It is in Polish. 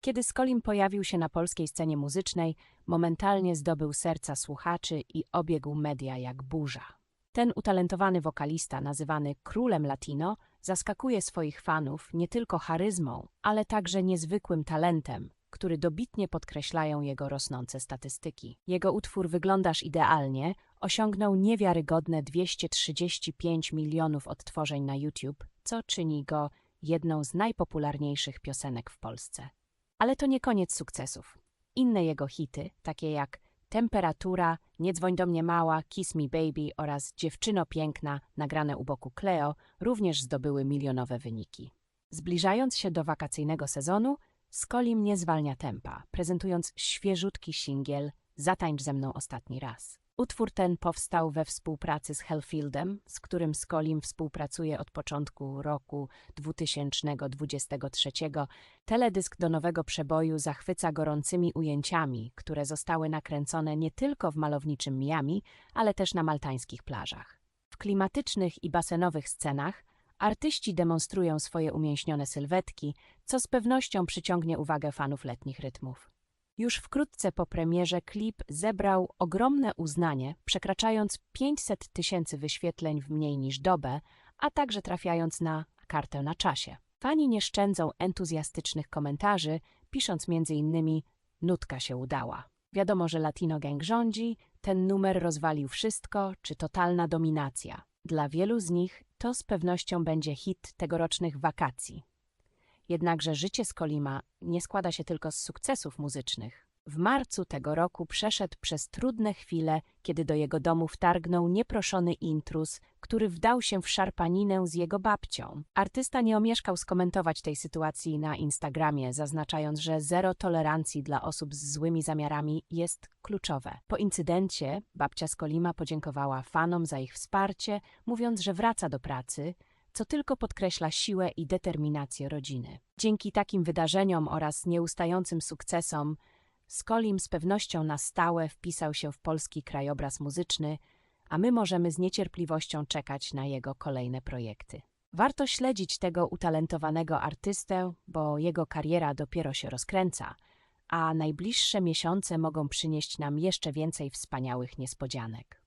Kiedy Skolim pojawił się na polskiej scenie muzycznej, momentalnie zdobył serca słuchaczy i obiegł media jak burza. Ten utalentowany wokalista, nazywany królem latino, zaskakuje swoich fanów nie tylko charyzmą, ale także niezwykłym talentem, który dobitnie podkreślają jego rosnące statystyki. Jego utwór Wyglądasz idealnie osiągnął niewiarygodne 235 milionów odtworzeń na YouTube, co czyni go jedną z najpopularniejszych piosenek w Polsce. Ale to nie koniec sukcesów. Inne jego hity, takie jak Temperatura, Nie dzwoń do mnie mała, Kiss Me Baby oraz Dziewczyno piękna, nagrane u boku Cleo, również zdobyły milionowe wyniki. Zbliżając się do wakacyjnego sezonu, Skolim nie zwalnia tempa, prezentując świeżutki singiel Zatańcz ze mną ostatni raz. Utwór ten powstał we współpracy z Hellfieldem, z którym Skolim współpracuje od początku roku 2023. Teledysk do nowego przeboju zachwyca gorącymi ujęciami, które zostały nakręcone nie tylko w malowniczym Miami, ale też na maltańskich plażach. W klimatycznych i basenowych scenach artyści demonstrują swoje umięśnione sylwetki, co z pewnością przyciągnie uwagę fanów letnich rytmów. Już wkrótce po premierze klip zebrał ogromne uznanie, przekraczając 500 tysięcy wyświetleń w mniej niż dobę, a także trafiając na kartę na czasie. Fani nie szczędzą entuzjastycznych komentarzy, pisząc m.in. nutka się udała. Wiadomo, że Latino Gang rządzi, ten numer rozwalił wszystko, czy totalna dominacja. Dla wielu z nich to z pewnością będzie hit tegorocznych wakacji. Jednakże życie Skolima nie składa się tylko z sukcesów muzycznych. W marcu tego roku przeszedł przez trudne chwile, kiedy do jego domu wtargnął nieproszony intruz, który wdał się w szarpaninę z jego babcią. Artysta nie omieszkał skomentować tej sytuacji na Instagramie, zaznaczając, że zero tolerancji dla osób z złymi zamiarami jest kluczowe. Po incydencie babcia Skolima podziękowała fanom za ich wsparcie, mówiąc, że wraca do pracy, co tylko podkreśla siłę i determinację rodziny. Dzięki takim wydarzeniom oraz nieustającym sukcesom, Skolim z pewnością na stałe wpisał się w polski krajobraz muzyczny, a my możemy z niecierpliwością czekać na jego kolejne projekty. Warto śledzić tego utalentowanego artystę, bo jego kariera dopiero się rozkręca, a najbliższe miesiące mogą przynieść nam jeszcze więcej wspaniałych niespodzianek.